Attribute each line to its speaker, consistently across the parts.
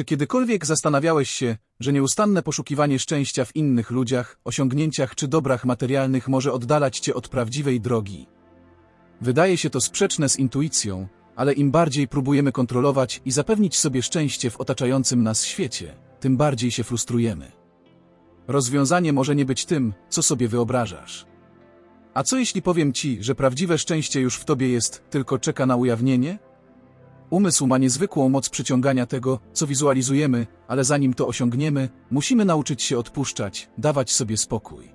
Speaker 1: Czy kiedykolwiek zastanawiałeś się, że nieustanne poszukiwanie szczęścia w innych ludziach, osiągnięciach czy dobrach materialnych może oddalać cię od prawdziwej drogi? Wydaje się to sprzeczne z intuicją, ale im bardziej próbujemy kontrolować i zapewnić sobie szczęście w otaczającym nas świecie, tym bardziej się frustrujemy. Rozwiązanie może nie być tym, co sobie wyobrażasz. A co jeśli powiem ci, że prawdziwe szczęście już w tobie jest, tylko czeka na ujawnienie? Umysł ma niezwykłą moc przyciągania tego, co wizualizujemy, ale zanim to osiągniemy, musimy nauczyć się odpuszczać, dawać sobie spokój.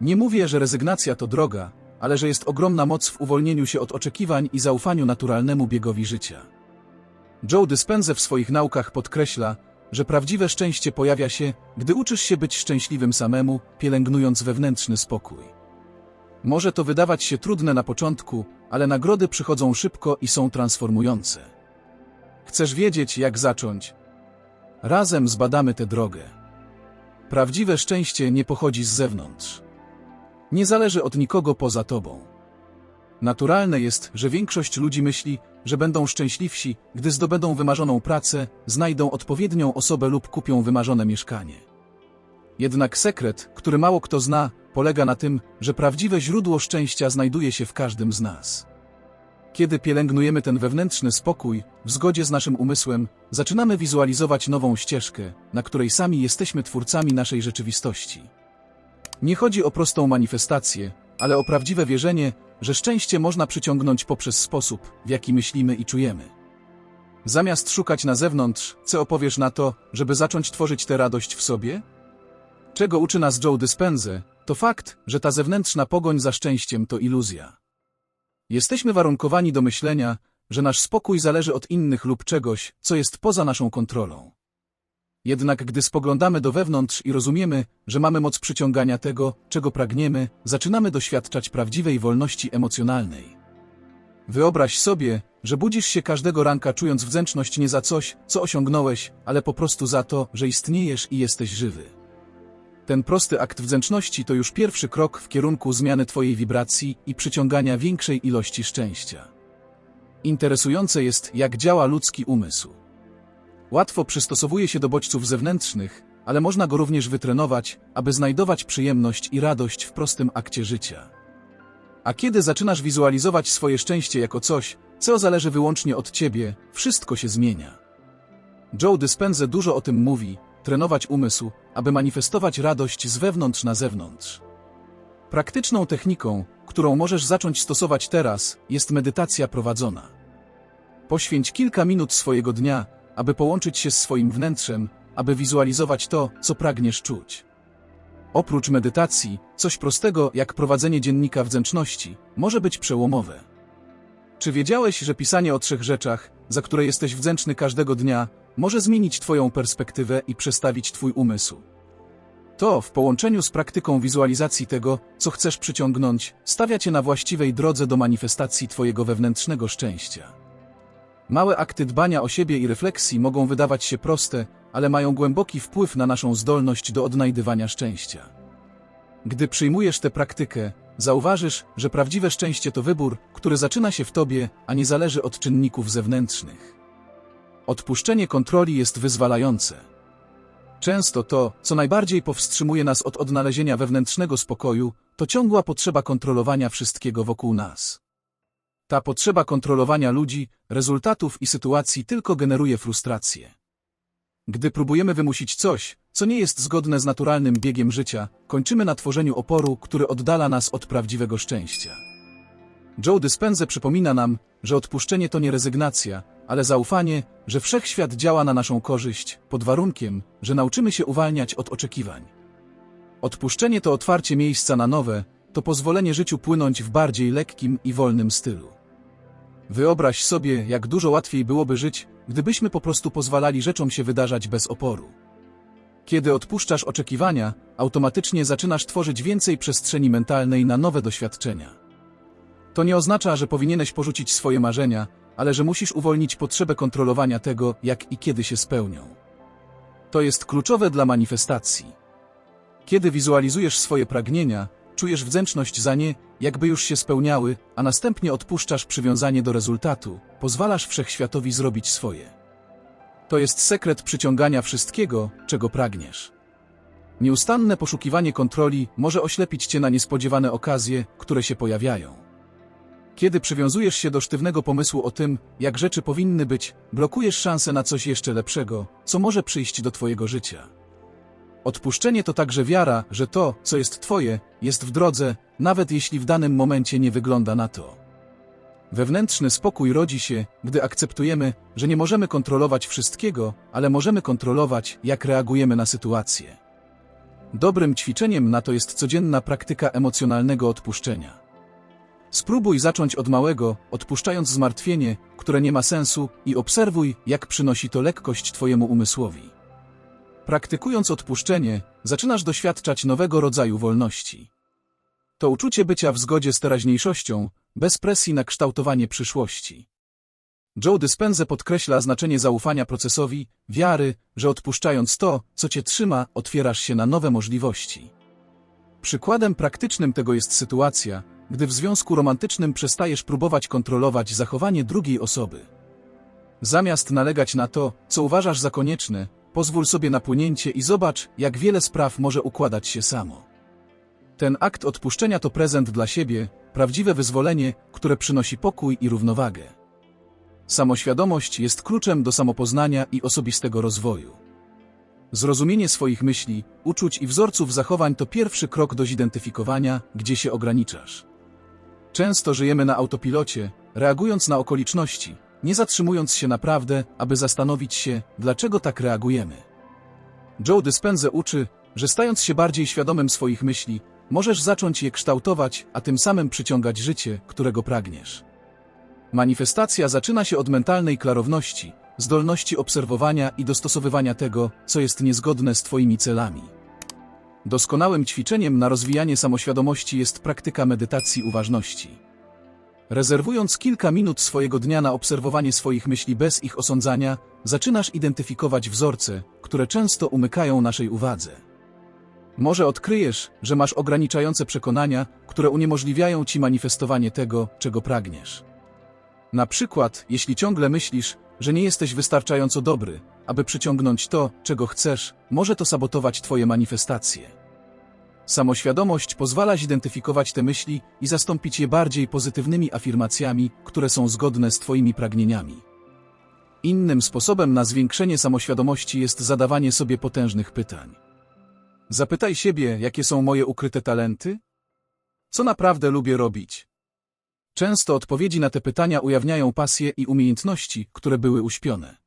Speaker 1: Nie mówię, że rezygnacja to droga, ale że jest ogromna moc w uwolnieniu się od oczekiwań i zaufaniu naturalnemu biegowi życia. Joe Dispenza w swoich naukach podkreśla, że prawdziwe szczęście pojawia się, gdy uczysz się być szczęśliwym samemu, pielęgnując wewnętrzny spokój. Może to wydawać się trudne na początku, ale nagrody przychodzą szybko i są transformujące. Chcesz wiedzieć, jak zacząć? Razem zbadamy tę drogę. Prawdziwe szczęście nie pochodzi z zewnątrz. Nie zależy od nikogo poza tobą. Naturalne jest, że większość ludzi myśli, że będą szczęśliwsi, gdy zdobędą wymarzoną pracę, znajdą odpowiednią osobę lub kupią wymarzone mieszkanie. Jednak sekret, który mało kto zna, polega na tym, że prawdziwe źródło szczęścia znajduje się w każdym z nas. Kiedy pielęgnujemy ten wewnętrzny spokój, w zgodzie z naszym umysłem, zaczynamy wizualizować nową ścieżkę, na której sami jesteśmy twórcami naszej rzeczywistości. Nie chodzi o prostą manifestację, ale o prawdziwe wierzenie, że szczęście można przyciągnąć poprzez sposób, w jaki myślimy i czujemy. Zamiast szukać na zewnątrz, co opowiesz na to, żeby zacząć tworzyć tę radość w sobie? Czego uczy nas Joe Dispenza, to fakt, że ta zewnętrzna pogoń za szczęściem to iluzja. Jesteśmy warunkowani do myślenia, że nasz spokój zależy od innych lub czegoś, co jest poza naszą kontrolą. Jednak gdy spoglądamy do wewnątrz i rozumiemy, że mamy moc przyciągania tego, czego pragniemy, zaczynamy doświadczać prawdziwej wolności emocjonalnej. Wyobraź sobie, że budzisz się każdego ranka czując wdzięczność nie za coś, co osiągnąłeś, ale po prostu za to, że istniejesz i jesteś żywy. Ten prosty akt wdzięczności to już pierwszy krok w kierunku zmiany Twojej wibracji i przyciągania większej ilości szczęścia. Interesujące jest, jak działa ludzki umysł. Łatwo przystosowuje się do bodźców zewnętrznych, ale można go również wytrenować, aby znajdować przyjemność i radość w prostym akcie życia. A kiedy zaczynasz wizualizować swoje szczęście jako coś, co zależy wyłącznie od ciebie, wszystko się zmienia. Joe Dispenza dużo o tym mówi, trenować umysł, aby manifestować radość z wewnątrz na zewnątrz. Praktyczną techniką, którą możesz zacząć stosować teraz, jest medytacja prowadzona. Poświęć kilka minut swojego dnia, aby połączyć się z swoim wnętrzem, aby wizualizować to, co pragniesz czuć. Oprócz medytacji, coś prostego jak prowadzenie dziennika wdzięczności może być przełomowe. Czy wiedziałeś, że pisanie o trzech rzeczach, za które jesteś wdzięczny każdego dnia, może zmienić Twoją perspektywę i przestawić Twój umysł? To, w połączeniu z praktyką wizualizacji tego, co chcesz przyciągnąć, stawia Cię na właściwej drodze do manifestacji Twojego wewnętrznego szczęścia. Małe akty dbania o siebie i refleksji mogą wydawać się proste, ale mają głęboki wpływ na naszą zdolność do odnajdywania szczęścia. Gdy przyjmujesz tę praktykę, zauważysz, że prawdziwe szczęście to wybór, który zaczyna się w tobie, a nie zależy od czynników zewnętrznych. Odpuszczenie kontroli jest wyzwalające. Często to, co najbardziej powstrzymuje nas od odnalezienia wewnętrznego spokoju, to ciągła potrzeba kontrolowania wszystkiego wokół nas. Ta potrzeba kontrolowania ludzi, rezultatów i sytuacji tylko generuje frustrację. Gdy próbujemy wymusić coś, co nie jest zgodne z naturalnym biegiem życia, kończymy na tworzeniu oporu, który oddala nas od prawdziwego szczęścia. Joe Dispenza przypomina nam, że odpuszczenie to nie rezygnacja, ale zaufanie, że wszechświat działa na naszą korzyść, pod warunkiem, że nauczymy się uwalniać od oczekiwań. Odpuszczenie to otwarcie miejsca na nowe, to pozwolenie życiu płynąć w bardziej lekkim i wolnym stylu. Wyobraź sobie, jak dużo łatwiej byłoby żyć, gdybyśmy po prostu pozwalali rzeczom się wydarzać bez oporu. Kiedy odpuszczasz oczekiwania, automatycznie zaczynasz tworzyć więcej przestrzeni mentalnej na nowe doświadczenia. To nie oznacza, że powinieneś porzucić swoje marzenia, ale że musisz uwolnić potrzebę kontrolowania tego, jak i kiedy się spełnią. To jest kluczowe dla manifestacji. Kiedy wizualizujesz swoje pragnienia, czujesz wdzięczność za nie, jakby już się spełniały, a następnie odpuszczasz przywiązanie do rezultatu, pozwalasz wszechświatowi zrobić swoje. To jest sekret przyciągania wszystkiego, czego pragniesz. Nieustanne poszukiwanie kontroli może oślepić cię na niespodziewane okazje, które się pojawiają. Kiedy przywiązujesz się do sztywnego pomysłu o tym, jak rzeczy powinny być, blokujesz szansę na coś jeszcze lepszego, co może przyjść do twojego życia. Odpuszczenie to także wiara, że to, co jest twoje, jest w drodze, nawet jeśli w danym momencie nie wygląda na to. Wewnętrzny spokój rodzi się, gdy akceptujemy, że nie możemy kontrolować wszystkiego, ale możemy kontrolować, jak reagujemy na sytuację. Dobrym ćwiczeniem na to jest codzienna praktyka emocjonalnego odpuszczenia. Spróbuj zacząć od małego, odpuszczając zmartwienie, które nie ma sensu, i obserwuj, jak przynosi to lekkość Twojemu umysłowi. Praktykując odpuszczenie, zaczynasz doświadczać nowego rodzaju wolności. To uczucie bycia w zgodzie z teraźniejszością, bez presji na kształtowanie przyszłości. Joe Dispenza podkreśla znaczenie zaufania procesowi, wiary, że odpuszczając to, co cię trzyma, otwierasz się na nowe możliwości. Przykładem praktycznym tego jest sytuacja, gdy w związku romantycznym przestajesz próbować kontrolować zachowanie drugiej osoby. Zamiast nalegać na to, co uważasz za konieczne, pozwól sobie na płynięcie i zobacz, jak wiele spraw może układać się samo. Ten akt odpuszczenia to prezent dla siebie, prawdziwe wyzwolenie, które przynosi pokój i równowagę. Samoświadomość jest kluczem do samopoznania i osobistego rozwoju. Zrozumienie swoich myśli, uczuć i wzorców zachowań to pierwszy krok do zidentyfikowania, gdzie się ograniczasz. Często żyjemy na autopilocie, reagując na okoliczności, nie zatrzymując się naprawdę, aby zastanowić się, dlaczego tak reagujemy. Joe Dispenza uczy, że stając się bardziej świadomym swoich myśli, możesz zacząć je kształtować, a tym samym przyciągać życie, którego pragniesz. Manifestacja zaczyna się od mentalnej klarowności, zdolności obserwowania i dostosowywania tego, co jest niezgodne z Twoimi celami. Doskonałym ćwiczeniem na rozwijanie samoświadomości jest praktyka medytacji uważności. Rezerwując kilka minut swojego dnia na obserwowanie swoich myśli bez ich osądzania, zaczynasz identyfikować wzorce, które często umykają naszej uwadze. Może odkryjesz, że masz ograniczające przekonania, które uniemożliwiają ci manifestowanie tego, czego pragniesz. Na przykład, jeśli ciągle myślisz, że nie jesteś wystarczająco dobry, aby przyciągnąć to, czego chcesz, może to sabotować Twoje manifestacje. Samoświadomość pozwala zidentyfikować te myśli i zastąpić je bardziej pozytywnymi afirmacjami, które są zgodne z Twoimi pragnieniami. Innym sposobem na zwiększenie samoświadomości jest zadawanie sobie potężnych pytań. Zapytaj siebie, jakie są moje ukryte talenty? Co naprawdę lubię robić? Często odpowiedzi na te pytania ujawniają pasje i umiejętności, które były uśpione.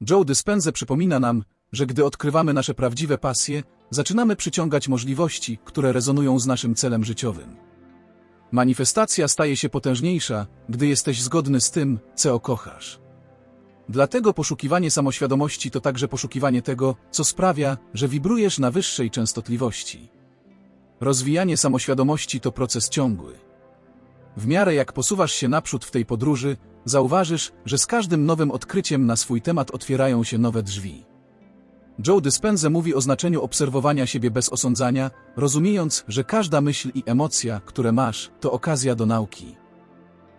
Speaker 1: Joe Dispenza przypomina nam, że gdy odkrywamy nasze prawdziwe pasje, zaczynamy przyciągać możliwości, które rezonują z naszym celem życiowym. Manifestacja staje się potężniejsza, gdy jesteś zgodny z tym, co kochasz. Dlatego poszukiwanie samoświadomości to także poszukiwanie tego, co sprawia, że wibrujesz na wyższej częstotliwości. Rozwijanie samoświadomości to proces ciągły. W miarę jak posuwasz się naprzód w tej podróży, zauważysz, że z każdym nowym odkryciem na swój temat otwierają się nowe drzwi. Joe Dispenza mówi o znaczeniu obserwowania siebie bez osądzania, rozumiejąc, że każda myśl i emocja, które masz, to okazja do nauki.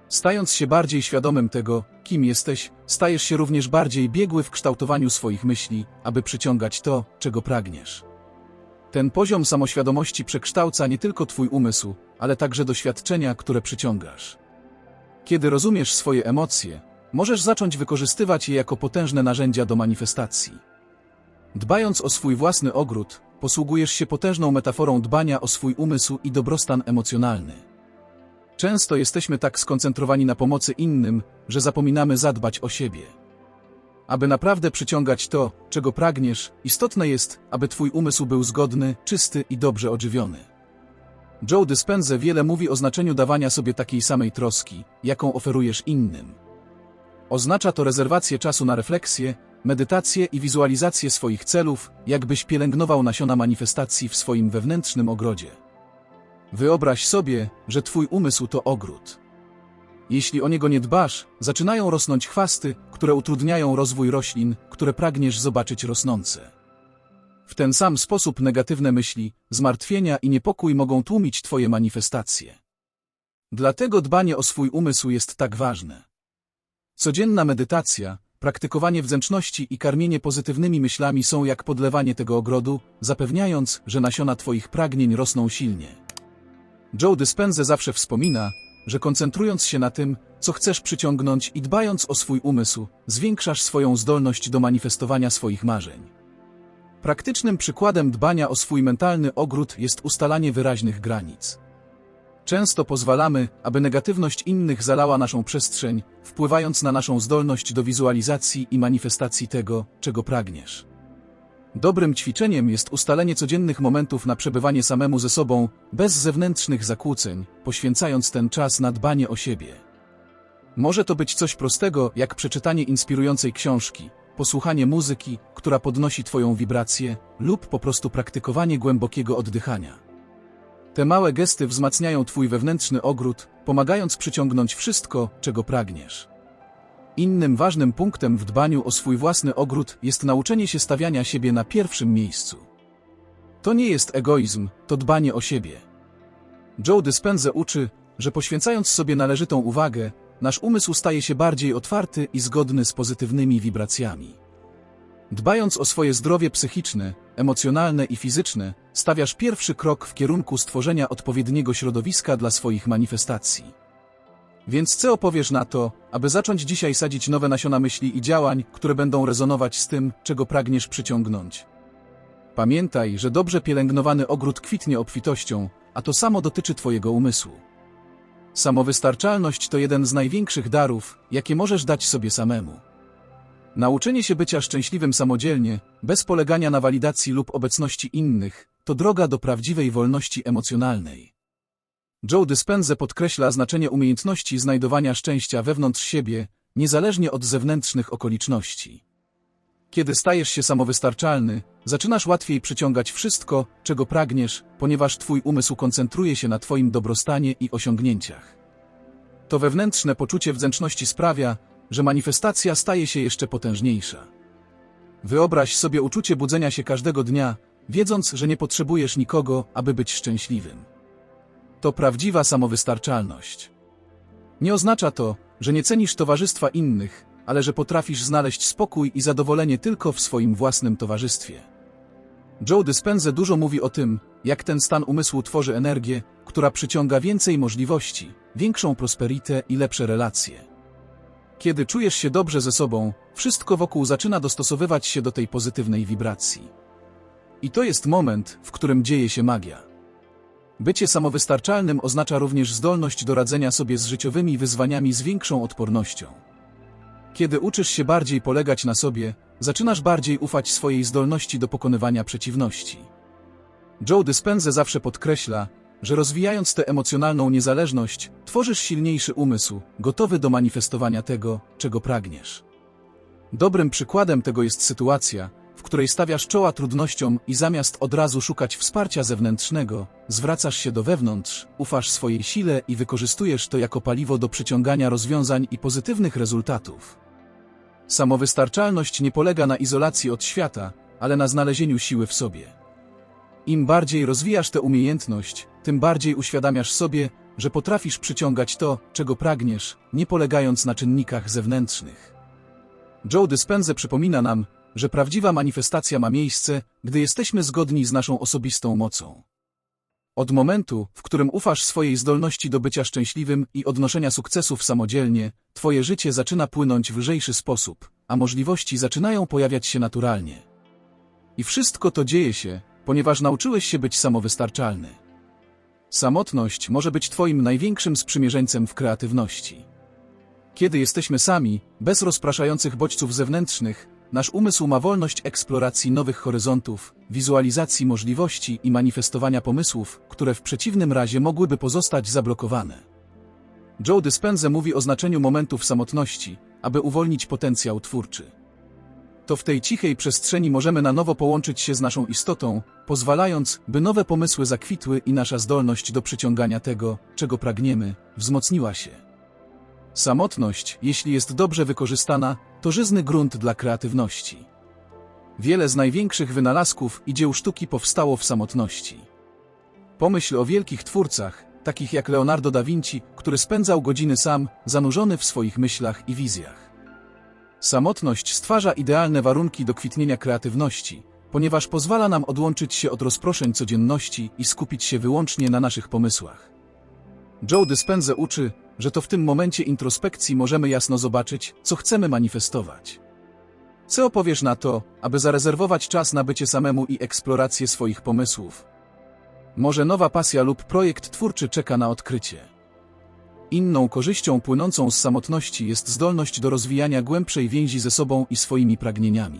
Speaker 1: Stając się bardziej świadomym tego, kim jesteś, stajesz się również bardziej biegły w kształtowaniu swoich myśli, aby przyciągać to, czego pragniesz. Ten poziom samoświadomości przekształca nie tylko Twój umysł, ale także doświadczenia, które przyciągasz. Kiedy rozumiesz swoje emocje, możesz zacząć wykorzystywać je jako potężne narzędzia do manifestacji. Dbając o swój własny ogród, posługujesz się potężną metaforą dbania o swój umysł i dobrostan emocjonalny. Często jesteśmy tak skoncentrowani na pomocy innym, że zapominamy zadbać o siebie. Aby naprawdę przyciągać to, czego pragniesz, istotne jest, aby twój umysł był zgodny, czysty i dobrze odżywiony. Joe Dispenza wiele mówi o znaczeniu dawania sobie takiej samej troski, jaką oferujesz innym. Oznacza to rezerwację czasu na refleksję, medytację i wizualizację swoich celów, jakbyś pielęgnował nasiona manifestacji w swoim wewnętrznym ogrodzie. Wyobraź sobie, że twój umysł to ogród. Jeśli o niego nie dbasz, zaczynają rosnąć chwasty, które utrudniają rozwój roślin, które pragniesz zobaczyć rosnące. W ten sam sposób negatywne myśli, zmartwienia i niepokój mogą tłumić Twoje manifestacje. Dlatego dbanie o swój umysł jest tak ważne. Codzienna medytacja, praktykowanie wdzięczności i karmienie pozytywnymi myślami są jak podlewanie tego ogrodu, zapewniając, że nasiona Twoich pragnień rosną silnie. Joe Dispenza zawsze wspomina, że koncentrując się na tym, co chcesz przyciągnąć i dbając o swój umysł, zwiększasz swoją zdolność do manifestowania swoich marzeń. Praktycznym przykładem dbania o swój mentalny ogród jest ustalanie wyraźnych granic. Często pozwalamy, aby negatywność innych zalała naszą przestrzeń, wpływając na naszą zdolność do wizualizacji i manifestacji tego, czego pragniesz. Dobrym ćwiczeniem jest ustalenie codziennych momentów na przebywanie samemu ze sobą, bez zewnętrznych zakłóceń, poświęcając ten czas na dbanie o siebie. Może to być coś prostego, jak przeczytanie inspirującej książki, posłuchanie muzyki, która podnosi Twoją wibrację, lub po prostu praktykowanie głębokiego oddychania. Te małe gesty wzmacniają Twój wewnętrzny ogród, pomagając przyciągnąć wszystko, czego pragniesz. Innym ważnym punktem w dbaniu o swój własny ogród jest nauczenie się stawiania siebie na pierwszym miejscu. To nie jest egoizm, to dbanie o siebie. Joe Dispenza uczy, że poświęcając sobie należytą uwagę, nasz umysł staje się bardziej otwarty i zgodny z pozytywnymi wibracjami. Dbając o swoje zdrowie psychiczne, emocjonalne i fizyczne, stawiasz pierwszy krok w kierunku stworzenia odpowiedniego środowiska dla swoich manifestacji. Więc co opowiesz na to, aby zacząć dzisiaj sadzić nowe nasiona myśli i działań, które będą rezonować z tym, czego pragniesz przyciągnąć? Pamiętaj, że dobrze pielęgnowany ogród kwitnie obfitością, a to samo dotyczy Twojego umysłu. Samowystarczalność to jeden z największych darów, jakie możesz dać sobie samemu. Nauczenie się bycia szczęśliwym samodzielnie, bez polegania na walidacji lub obecności innych, to droga do prawdziwej wolności emocjonalnej. Joe Dispenza podkreśla znaczenie umiejętności znajdowania szczęścia wewnątrz siebie, niezależnie od zewnętrznych okoliczności. Kiedy stajesz się samowystarczalny, zaczynasz łatwiej przyciągać wszystko, czego pragniesz, ponieważ twój umysł koncentruje się na twoim dobrostanie i osiągnięciach. To wewnętrzne poczucie wdzięczności sprawia, że manifestacja staje się jeszcze potężniejsza. Wyobraź sobie uczucie budzenia się każdego dnia, wiedząc, że nie potrzebujesz nikogo, aby być szczęśliwym. To prawdziwa samowystarczalność. Nie oznacza to, że nie cenisz towarzystwa innych, ale że potrafisz znaleźć spokój i zadowolenie tylko w swoim własnym towarzystwie. Joe Dispenza dużo mówi o tym, jak ten stan umysłu tworzy energię, która przyciąga więcej możliwości, większą prosperitę i lepsze relacje. Kiedy czujesz się dobrze ze sobą, wszystko wokół zaczyna dostosowywać się do tej pozytywnej wibracji. I to jest moment, w którym dzieje się magia. Bycie samowystarczalnym oznacza również zdolność do radzenia sobie z życiowymi wyzwaniami z większą odpornością. Kiedy uczysz się bardziej polegać na sobie, zaczynasz bardziej ufać swojej zdolności do pokonywania przeciwności. Joe Dispenza zawsze podkreśla, że rozwijając tę emocjonalną niezależność, tworzysz silniejszy umysł, gotowy do manifestowania tego, czego pragniesz. Dobrym przykładem tego jest sytuacja, w której stawiasz czoła trudnościom i zamiast od razu szukać wsparcia zewnętrznego, zwracasz się do wewnątrz, ufasz swojej sile i wykorzystujesz to jako paliwo do przyciągania rozwiązań i pozytywnych rezultatów. Samowystarczalność nie polega na izolacji od świata, ale na znalezieniu siły w sobie. Im bardziej rozwijasz tę umiejętność, tym bardziej uświadamiasz sobie, że potrafisz przyciągać to, czego pragniesz, nie polegając na czynnikach zewnętrznych. Joe Dispenza przypomina nam, że prawdziwa manifestacja ma miejsce, gdy jesteśmy zgodni z naszą osobistą mocą. Od momentu, w którym ufasz swojej zdolności do bycia szczęśliwym i odnoszenia sukcesów samodzielnie, twoje życie zaczyna płynąć w lżejszy sposób, a możliwości zaczynają pojawiać się naturalnie. I wszystko to dzieje się, ponieważ nauczyłeś się być samowystarczalny. Samotność może być Twoim największym sprzymierzeńcem w kreatywności. Kiedy jesteśmy sami, bez rozpraszających bodźców zewnętrznych, nasz umysł ma wolność eksploracji nowych horyzontów, wizualizacji możliwości i manifestowania pomysłów, które w przeciwnym razie mogłyby pozostać zablokowane. Joe Dispenza mówi o znaczeniu momentów samotności, aby uwolnić potencjał twórczy to w tej cichej przestrzeni możemy na nowo połączyć się z naszą istotą, pozwalając, by nowe pomysły zakwitły i nasza zdolność do przyciągania tego, czego pragniemy, wzmocniła się. Samotność, jeśli jest dobrze wykorzystana, to żyzny grunt dla kreatywności. Wiele z największych wynalazków i dzieł sztuki powstało w samotności. Pomyśl o wielkich twórcach, takich jak Leonardo da Vinci, który spędzał godziny sam, zanurzony w swoich myślach i wizjach. Samotność stwarza idealne warunki do kwitnienia kreatywności, ponieważ pozwala nam odłączyć się od rozproszeń codzienności i skupić się wyłącznie na naszych pomysłach. Joe Dispenza uczy, że to w tym momencie introspekcji możemy jasno zobaczyć, co chcemy manifestować. Co opowiesz na to, aby zarezerwować czas na bycie samemu i eksplorację swoich pomysłów? Może nowa pasja lub projekt twórczy czeka na odkrycie. Inną korzyścią płynącą z samotności jest zdolność do rozwijania głębszej więzi ze sobą i swoimi pragnieniami.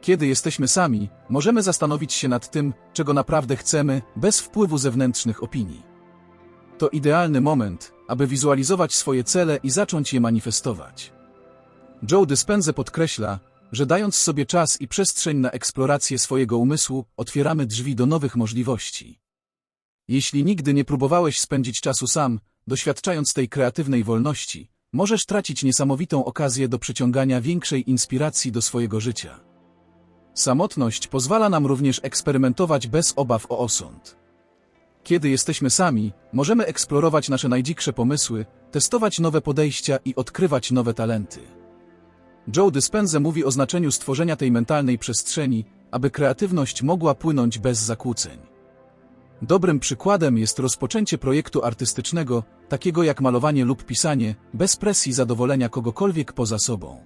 Speaker 1: Kiedy jesteśmy sami, możemy zastanowić się nad tym, czego naprawdę chcemy, bez wpływu zewnętrznych opinii. To idealny moment, aby wizualizować swoje cele i zacząć je manifestować. Joe Dispenza podkreśla, że dając sobie czas i przestrzeń na eksplorację swojego umysłu, otwieramy drzwi do nowych możliwości. Jeśli nigdy nie próbowałeś spędzić czasu sam, doświadczając tej kreatywnej wolności, możesz tracić niesamowitą okazję do przyciągania większej inspiracji do swojego życia. Samotność pozwala nam również eksperymentować bez obaw o osąd. Kiedy jesteśmy sami, możemy eksplorować nasze najdziksze pomysły, testować nowe podejścia i odkrywać nowe talenty. Joe Dispenza mówi o znaczeniu stworzenia tej mentalnej przestrzeni, aby kreatywność mogła płynąć bez zakłóceń. Dobrym przykładem jest rozpoczęcie projektu artystycznego, takiego jak malowanie lub pisanie, bez presji zadowolenia kogokolwiek poza sobą.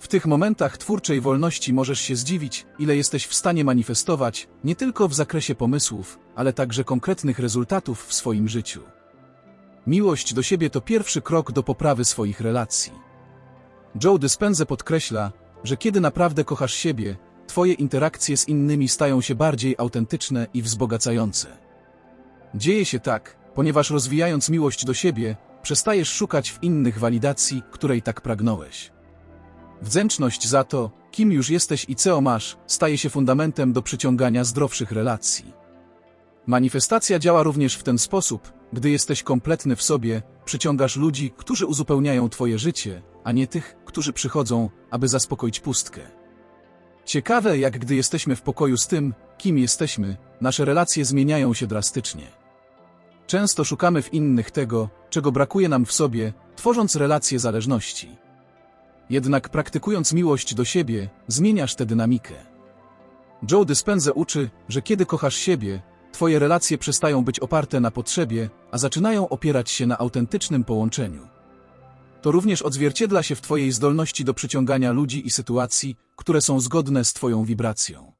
Speaker 1: W tych momentach twórczej wolności możesz się zdziwić, ile jesteś w stanie manifestować, nie tylko w zakresie pomysłów, ale także konkretnych rezultatów w swoim życiu. Miłość do siebie to pierwszy krok do poprawy swoich relacji. Joe Dispenza podkreśla, że kiedy naprawdę kochasz siebie, twoje interakcje z innymi stają się bardziej autentyczne i wzbogacające. Dzieje się tak, ponieważ rozwijając miłość do siebie, przestajesz szukać w innych walidacji, której tak pragnąłeś. Wdzięczność za to, kim już jesteś i co masz, staje się fundamentem do przyciągania zdrowszych relacji. Manifestacja działa również w ten sposób, gdy jesteś kompletny w sobie, przyciągasz ludzi, którzy uzupełniają twoje życie, a nie tych, którzy przychodzą, aby zaspokoić pustkę. Ciekawe, jak gdy jesteśmy w pokoju z tym, kim jesteśmy, nasze relacje zmieniają się drastycznie. Często szukamy w innych tego, czego brakuje nam w sobie, tworząc relacje zależności. Jednak praktykując miłość do siebie, zmieniasz tę dynamikę. Joe Dispenza uczy, że kiedy kochasz siebie, twoje relacje przestają być oparte na potrzebie, a zaczynają opierać się na autentycznym połączeniu. To również odzwierciedla się w twojej zdolności do przyciągania ludzi i sytuacji, które są zgodne z twoją wibracją.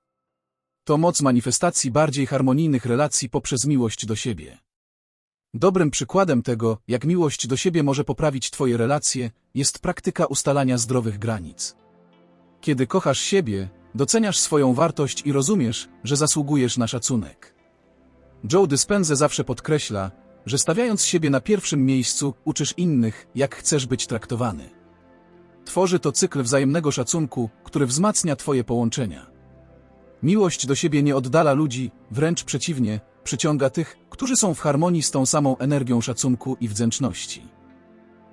Speaker 1: To moc manifestacji bardziej harmonijnych relacji poprzez miłość do siebie. Dobrym przykładem tego, jak miłość do siebie może poprawić Twoje relacje, jest praktyka ustalania zdrowych granic. Kiedy kochasz siebie, doceniasz swoją wartość i rozumiesz, że zasługujesz na szacunek. Joe Dispenza zawsze podkreśla, że stawiając siebie na pierwszym miejscu, uczysz innych, jak chcesz być traktowany. Tworzy to cykl wzajemnego szacunku, który wzmacnia Twoje połączenia. Miłość do siebie nie oddala ludzi, wręcz przeciwnie, przyciąga tych, którzy są w harmonii z tą samą energią szacunku i wdzięczności.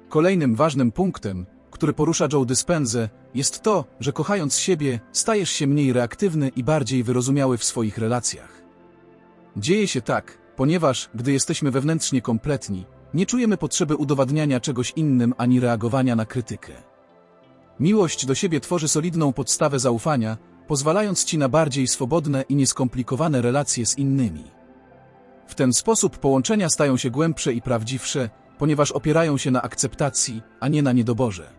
Speaker 1: Kolejnym ważnym punktem, który porusza Joe Dispenza, jest to, że kochając siebie, stajesz się mniej reaktywny i bardziej wyrozumiały w swoich relacjach. Dzieje się tak, ponieważ, gdy jesteśmy wewnętrznie kompletni, nie czujemy potrzeby udowadniania czegoś innym ani reagowania na krytykę. Miłość do siebie tworzy solidną podstawę zaufania, pozwalając ci na bardziej swobodne i nieskomplikowane relacje z innymi. W ten sposób połączenia stają się głębsze i prawdziwsze, ponieważ opierają się na akceptacji, a nie na niedoborze.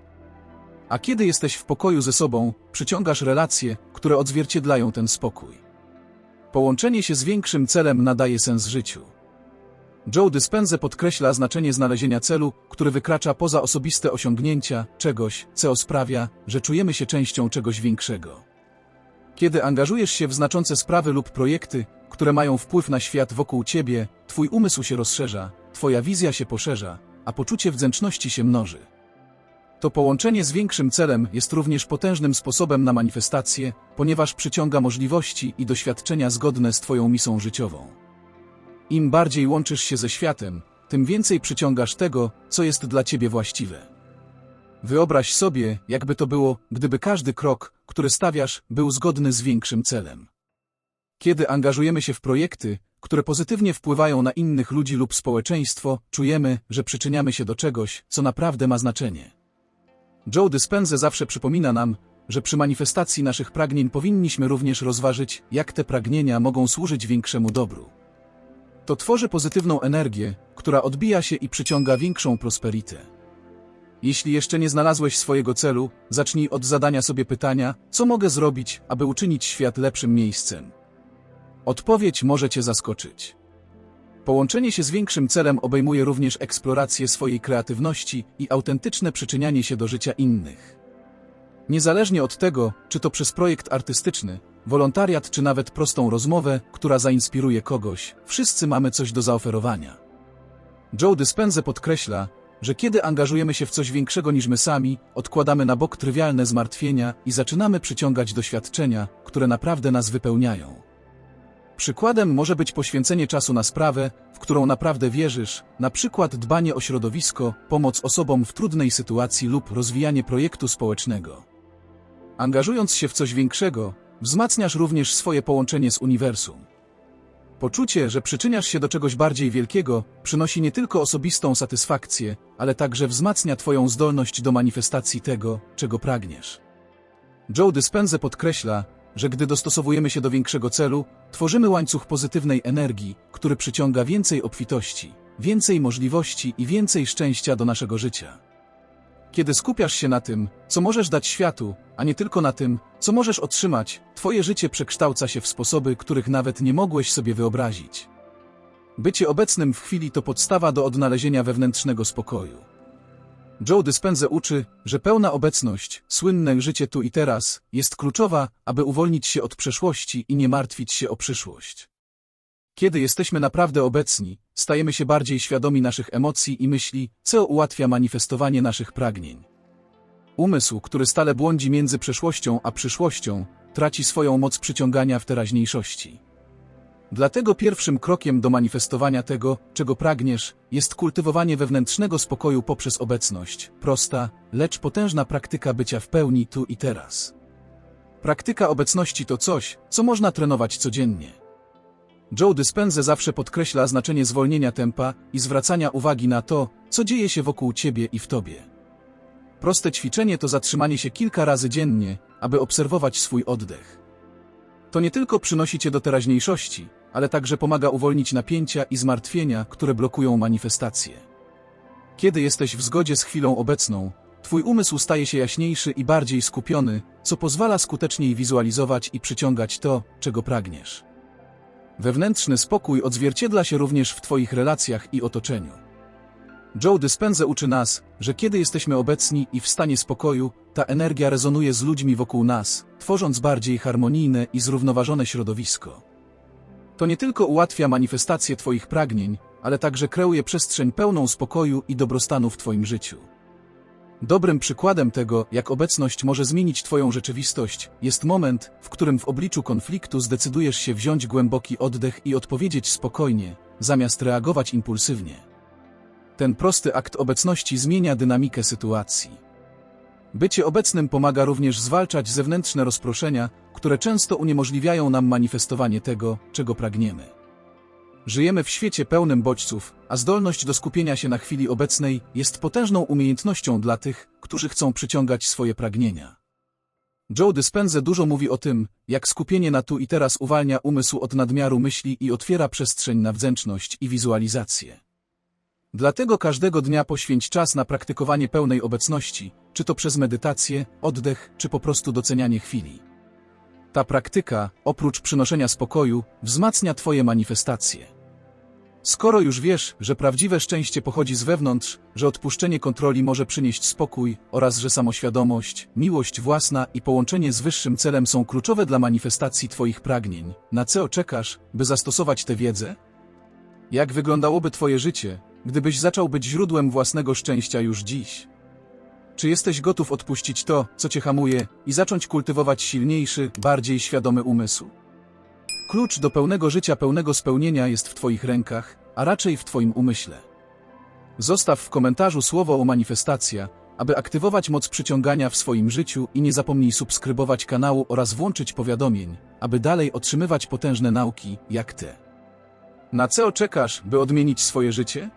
Speaker 1: A kiedy jesteś w pokoju ze sobą, przyciągasz relacje, które odzwierciedlają ten spokój. Połączenie się z większym celem nadaje sens życiu. Joe Dispenza podkreśla znaczenie znalezienia celu, który wykracza poza osobiste osiągnięcia, czegoś, co sprawia, że czujemy się częścią czegoś większego. Kiedy angażujesz się w znaczące sprawy lub projekty, które mają wpływ na świat wokół ciebie, twój umysł się rozszerza, twoja wizja się poszerza, a poczucie wdzięczności się mnoży. To połączenie z większym celem jest również potężnym sposobem na manifestację, ponieważ przyciąga możliwości i doświadczenia zgodne z Twoją misją życiową. Im bardziej łączysz się ze światem, tym więcej przyciągasz tego, co jest dla Ciebie właściwe. Wyobraź sobie, jakby to było, gdyby każdy krok, który stawiasz, był zgodny z większym celem. Kiedy angażujemy się w projekty, które pozytywnie wpływają na innych ludzi lub społeczeństwo, czujemy, że przyczyniamy się do czegoś, co naprawdę ma znaczenie. Joe Dispenza zawsze przypomina nam, że przy manifestacji naszych pragnień powinniśmy również rozważyć, jak te pragnienia mogą służyć większemu dobru. To tworzy pozytywną energię, która odbija się i przyciąga większą prosperitę. Jeśli jeszcze nie znalazłeś swojego celu, zacznij od zadania sobie pytania, co mogę zrobić, aby uczynić świat lepszym miejscem. Odpowiedź może Cię zaskoczyć. Połączenie się z większym celem obejmuje również eksplorację swojej kreatywności i autentyczne przyczynianie się do życia innych. Niezależnie od tego, czy to przez projekt artystyczny, wolontariat czy nawet prostą rozmowę, która zainspiruje kogoś, wszyscy mamy coś do zaoferowania. Joe Dispenza podkreśla, że kiedy angażujemy się w coś większego niż my sami, odkładamy na bok trywialne zmartwienia i zaczynamy przyciągać doświadczenia, które naprawdę nas wypełniają. Przykładem może być poświęcenie czasu na sprawę, w którą naprawdę wierzysz, na przykład dbanie o środowisko, pomoc osobom w trudnej sytuacji lub rozwijanie projektu społecznego. Angażując się w coś większego, wzmacniasz również swoje połączenie z uniwersum. Poczucie, że przyczyniasz się do czegoś bardziej wielkiego, przynosi nie tylko osobistą satysfakcję, ale także wzmacnia Twoją zdolność do manifestacji tego, czego pragniesz. Joe Dispenza podkreśla, że gdy dostosowujemy się do większego celu, tworzymy łańcuch pozytywnej energii, który przyciąga więcej obfitości, więcej możliwości i więcej szczęścia do naszego życia. Kiedy skupiasz się na tym, co możesz dać światu, a nie tylko na tym, co możesz otrzymać, twoje życie przekształca się w sposoby, których nawet nie mogłeś sobie wyobrazić. Bycie obecnym w chwili to podstawa do odnalezienia wewnętrznego spokoju. Joe Dispenza uczy, że pełna obecność, słynne życie tu i teraz, jest kluczowa, aby uwolnić się od przeszłości i nie martwić się o przyszłość. Kiedy jesteśmy naprawdę obecni, stajemy się bardziej świadomi naszych emocji i myśli, co ułatwia manifestowanie naszych pragnień. Umysł, który stale błądzi między przeszłością a przyszłością, traci swoją moc przyciągania w teraźniejszości. Dlatego pierwszym krokiem do manifestowania tego, czego pragniesz, jest kultywowanie wewnętrznego spokoju poprzez obecność, prosta, lecz potężna praktyka bycia w pełni tu i teraz. Praktyka obecności to coś, co można trenować codziennie. Joe Dispenza zawsze podkreśla znaczenie zwolnienia tempa i zwracania uwagi na to, co dzieje się wokół ciebie i w tobie. Proste ćwiczenie to zatrzymanie się kilka razy dziennie, aby obserwować swój oddech. To nie tylko przynosi cię do teraźniejszości, ale także pomaga uwolnić napięcia i zmartwienia, które blokują manifestacje. Kiedy jesteś w zgodzie z chwilą obecną, twój umysł staje się jaśniejszy i bardziej skupiony, co pozwala skuteczniej wizualizować i przyciągać to, czego pragniesz. Wewnętrzny spokój odzwierciedla się również w twoich relacjach i otoczeniu. Joe Dispenza uczy nas, że kiedy jesteśmy obecni i w stanie spokoju, ta energia rezonuje z ludźmi wokół nas, tworząc bardziej harmonijne i zrównoważone środowisko. To nie tylko ułatwia manifestację Twoich pragnień, ale także kreuje przestrzeń pełną spokoju i dobrostanu w Twoim życiu. Dobrym przykładem tego, jak obecność może zmienić Twoją rzeczywistość, jest moment, w którym w obliczu konfliktu zdecydujesz się wziąć głęboki oddech i odpowiedzieć spokojnie, zamiast reagować impulsywnie. Ten prosty akt obecności zmienia dynamikę sytuacji. Bycie obecnym pomaga również zwalczać zewnętrzne rozproszenia, które często uniemożliwiają nam manifestowanie tego, czego pragniemy. Żyjemy w świecie pełnym bodźców, a zdolność do skupienia się na chwili obecnej jest potężną umiejętnością dla tych, którzy chcą przyciągać swoje pragnienia. Joe Dispenza dużo mówi o tym, jak skupienie na tu i teraz uwalnia umysł od nadmiaru myśli i otwiera przestrzeń na wdzięczność i wizualizację. Dlatego każdego dnia poświęć czas na praktykowanie pełnej obecności, czy to przez medytację, oddech, czy po prostu docenianie chwili. Ta praktyka, oprócz przynoszenia spokoju, wzmacnia Twoje manifestacje. Skoro już wiesz, że prawdziwe szczęście pochodzi z wewnątrz, że odpuszczenie kontroli może przynieść spokój oraz że samoświadomość, miłość własna i połączenie z wyższym celem są kluczowe dla manifestacji Twoich pragnień, na co czekasz, by zastosować tę wiedzę? Jak wyglądałoby Twoje życie, gdybyś zaczął być źródłem własnego szczęścia już dziś? Czy jesteś gotów odpuścić to, co cię hamuje, i zacząć kultywować silniejszy, bardziej świadomy umysł? Klucz do pełnego życia, pełnego spełnienia jest w Twoich rękach, a raczej w Twoim umyśle. Zostaw w komentarzu słowo o manifestacja, aby aktywować moc przyciągania w swoim życiu i nie zapomnij subskrybować kanału oraz włączyć powiadomień, aby dalej otrzymywać potężne nauki, jak te. Na co czekasz, by odmienić swoje życie?